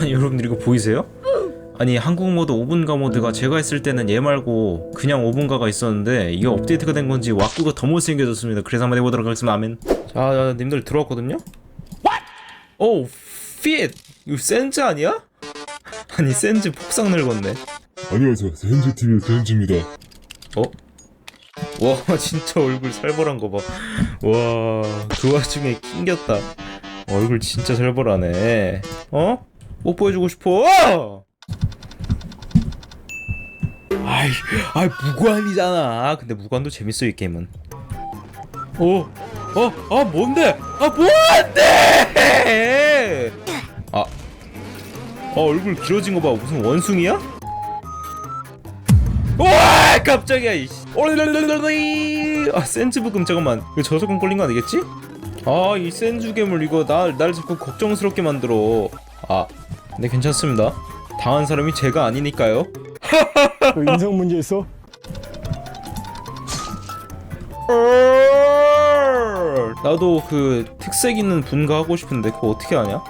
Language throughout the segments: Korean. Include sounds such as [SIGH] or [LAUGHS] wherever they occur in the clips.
아니 여러분들 이거 보이세요? 아니 한국 모드 5분가 모드가 제가 했을 때는 얘 말고 그냥 5분가가 있었는데 이게 업데이트가 된 건지 와꾸가 더 못생겨졌습니다 그래서 한번 해보도록 하겠습니다 아멘 자 님들 들어왔거든요? 오 핏! 이거 센즈 아니야? 아니 센즈 폭삭 늙었네 안녕하세요. 젠지TV의 젠지입니다. 어? 와 [LAUGHS] 진짜 얼굴 살벌한 거 봐. 와그 와중에 낑겼다. 얼굴 진짜 살벌하네. 어? 뽀뽀해주고 싶어. 아이, 아이 무관이잖아. 근데 무관도 재밌어 이 게임은. 오, 어, 아 뭔데? 아 뭔데? 아, 아 얼굴 길어진 거 봐. 무슨 원숭이야? 와 깜짝이야 이씨 올릴릴릴릴리. 아 센즈 부금 잠깐만 이거 저작권 걸린 거 아니겠지? 아 이 센즈 괴물 이거 날, 날 자꾸 걱정스럽게 만들어 아 네 괜찮습니다. 당한 사람이 제가 아니니까요. [LAUGHS] 그 인성 문제 있어? 나도 그 특색 있는 분가 하고 싶은데 그거 어떻게 하냐?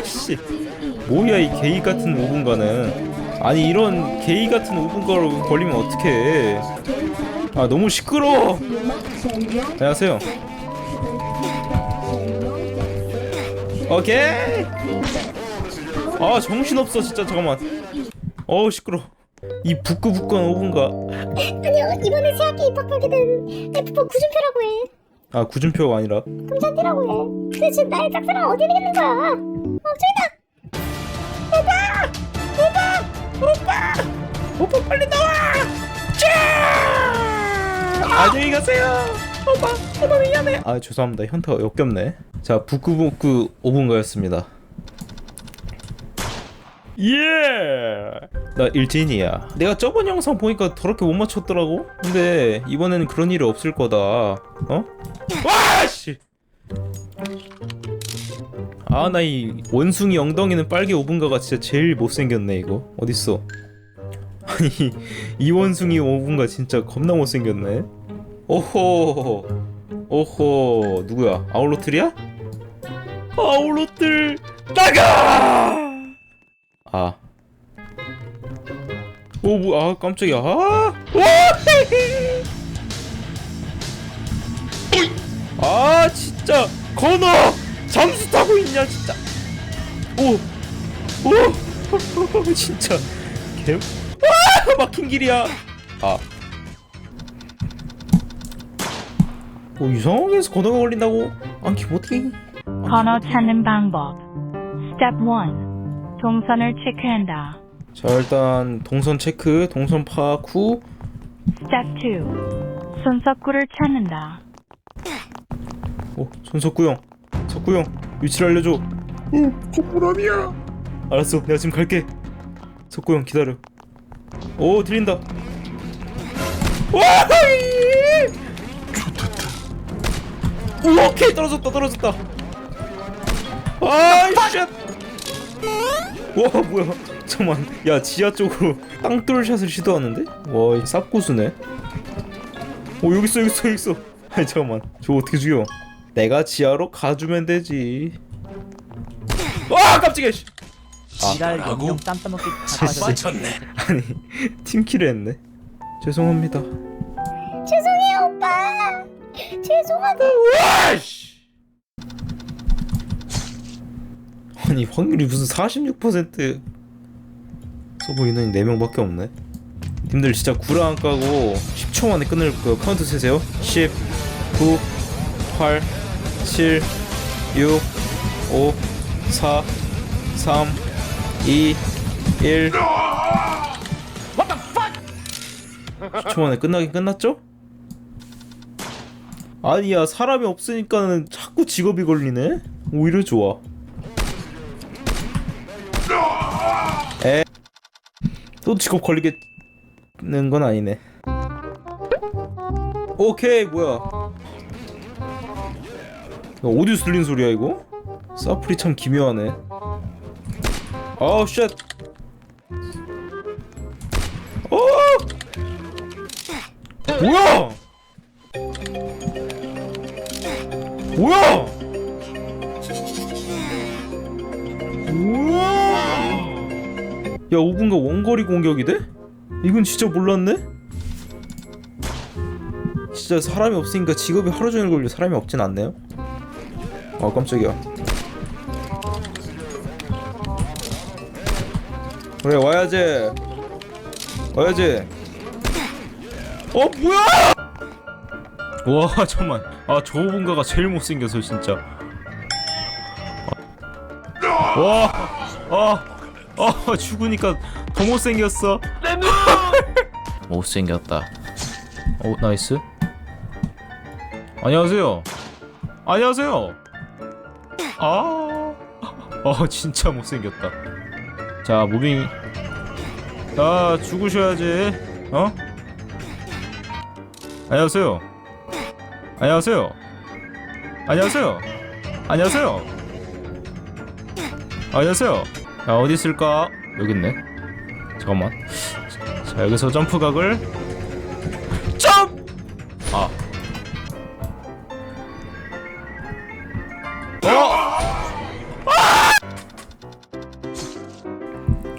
[LAUGHS] 씨 뭐야 이 게이 같은 5분가는. 아니 이런 게이 같은 5분가로 걸리면 어떡해. 아 너무 시끄러워. 안녕하세요 오케이. 아 정신없어 진짜. 잠깐만. 어우 시끄러. 이 부끄부끄한 5분가. 아니요 이번에 새학기 입학하게 된 F4 구준표라고 해. 아 구준표가 아니라? 금산대라고 해. 근데 지금 나의 짝사랑 어디 있는 거야? 어 저기다! 오빠 빨리 나와! 짜! 안녕히 가세요. 오빠, 오빠 미안해. 아 죄송합니다. 현타가 역겹네. 자 부끄부끄 5분가였습니다. 예! 나 일진이야. 내가 저번 영상 보니까 더럽게 못 맞췄더라고. 근데 이번에는 그런 일이 없을 거다. 어? 와 씨. 아 나 이 원숭이 엉덩이는 빨개 5분가가 진짜 제일 못생겼네 이거. 어딨어? [LAUGHS] 아니 이 원숭이 5분가 진짜 겁나 못생겼네 오호 오호 누구야 아울로틀이야? 아울로틀 나가 아 오, 뭐, 아, 깜짝이야. 아, 와! 아, 진짜. 건어! 잠수 타고 있냐, 진짜. 오! 오! [LAUGHS] 진짜. 개, 아, 막힌 길이야. 아. 뭐 이상하게 해서 건어가 걸린다고? 안 기모티? 번호 찾는 방법. Step 1. 동선을 체크한다. 자 일단 동선 체크, 동선 파악 후 Step 2. 손석구를 찾는다. 어, 손석구 형. 석구 형, 위치를 알려줘. 어, 콧구남이야. 알았어, 내가 지금 갈게. 석구 형 기다려. 오, 들린다. 와! 오, 오케이 떨어졌다, 떨어졌다. 아이 쉣. 와 뭐야? 잠만, 야 지하 쪽으로 땅뚫 샷을 시도하는데? 와, 이 쌉고수네. 오 여기 있어, 여기 있어, 여기 있어. 아니 잠깐만, 저거 어떻게 죽여? 내가 지하로 가주면 되지. 와 깜짝이야. 씨. 지랄 영영 땀 따먹기 맞췄네. 아니 팀킬을 했네. 죄송합니다. 죄송하다 와씨. 아니 확률이 무슨 46% 서버 인원이 4명밖에 없네. 님들 진짜 구라 안 까고 10초 만에 끊을 거 카운트 세세요. 10, 9, 8, 7, 6, 5, 4, 3, 2, 1. 10초 만에 끝나긴 끝났죠? 아니야 사람이 없으니까는 자꾸 직업이 걸리네? 오히려 좋아. 에 또 직업 걸리겠는 건 아니네. 오케이 뭐야? 어디서 들린 소리야 이거? 사플이 참 기묘하네. 아우 쉣! 어! 뭐야 뭐야? 야 5분간 원거리 공격이 돼? 이건 진짜 몰랐네? 진짜 사람이 없으니까 직업이 하루 종일 걸려. 사람이 없진 않네요. 아 깜짝이야. 그래 와야지. 와야지. 어 뭐야? 와 [LAUGHS] 잠만 아저 5분가가 제일 못생겨서 진짜. 와 아, 아 죽으니까 더 못생겼어. [LAUGHS] 못생겼다. 오 나이스. 안녕하세요. 안녕하세요. 아, 어 진짜 못생겼다. 자 무빙. 자 죽으셔야지. 어? 안녕하세요 안녕하세요. 안녕하세요. 안녕하세요. 안녕하세요. 야 어디 있을까? 여기 있네. 잠깐만. 자 여기서 점프각을 점! 아.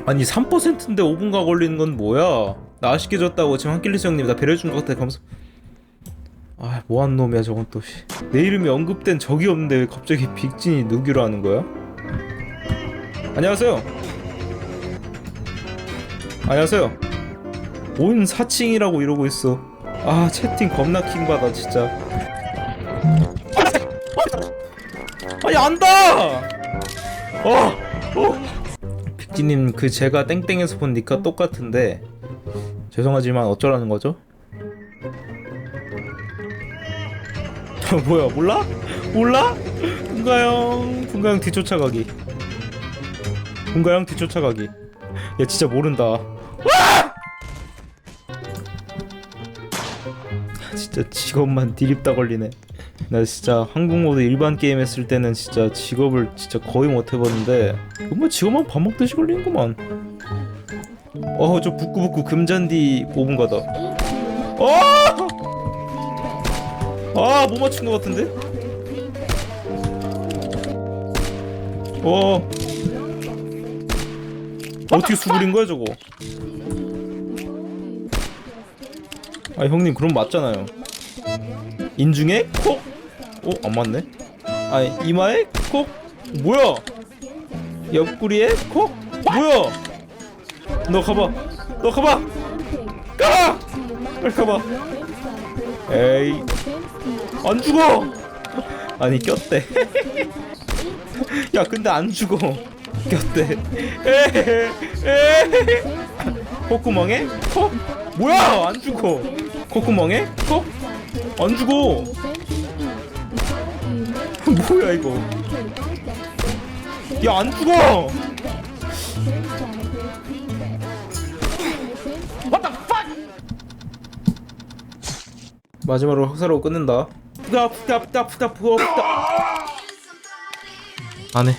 아니 3%인데 5분가 걸리는 건 뭐야? 나 아쉽게 졌다고 지금 한길리스 형님 나 배려준 것 같아. 감사. 아 뭐한 놈이야 저건 또. 씨. 내 이름이 언급된 적이 없는데 왜 갑자기 빅진이 누기로 하는 거야? 안녕하세요. 안녕하세요. 온 4층이라고 이러고 있어. 아 채팅 겁나 킹받아 진짜. 아니 안다. 어. 어. 빅지님 그 제가 땡땡에서 본 니까 똑같은데 죄송하지만 어쩌라는 거죠? [LAUGHS] 뭐야 몰라? 몰라? 분가형 분가형 뒤쫓아가기 분가형 뒤쫓아가기 야 진짜 모른다 와! 진짜 직업만 디립다 걸리네 나 진짜 한국 모드 일반 게임 했을 때는 진짜 직업을 진짜 거의 못 해봤는데 정말 직업만 밥 먹듯이 걸리는구만 어저 북구북구 금잔디 5분 가다 어! 아 못 맞춘 것 같은데? 어 어떻게 수그린 거야 저거 아 형님 그럼 맞잖아요 인중에 콕? 어? 안 맞네? 아니 이마에 콕? 뭐야? 옆구리에 콕? 뭐야? 너 가봐 너 가봐 가봐 빨리 가봐 에이 안 죽어! 아니 꼈대. [LAUGHS] 야 근데 안 죽어. 꼈대. 콧구멍에 콕? 뭐야! 안 죽어. 콧구멍에 콕? 안 죽어. [LAUGHS] 뭐야 이거? 야 안 죽어! 마지막으로 학사로 끝낸다 푸다 푸다 푸다 푸다 푸다 푸다. 안해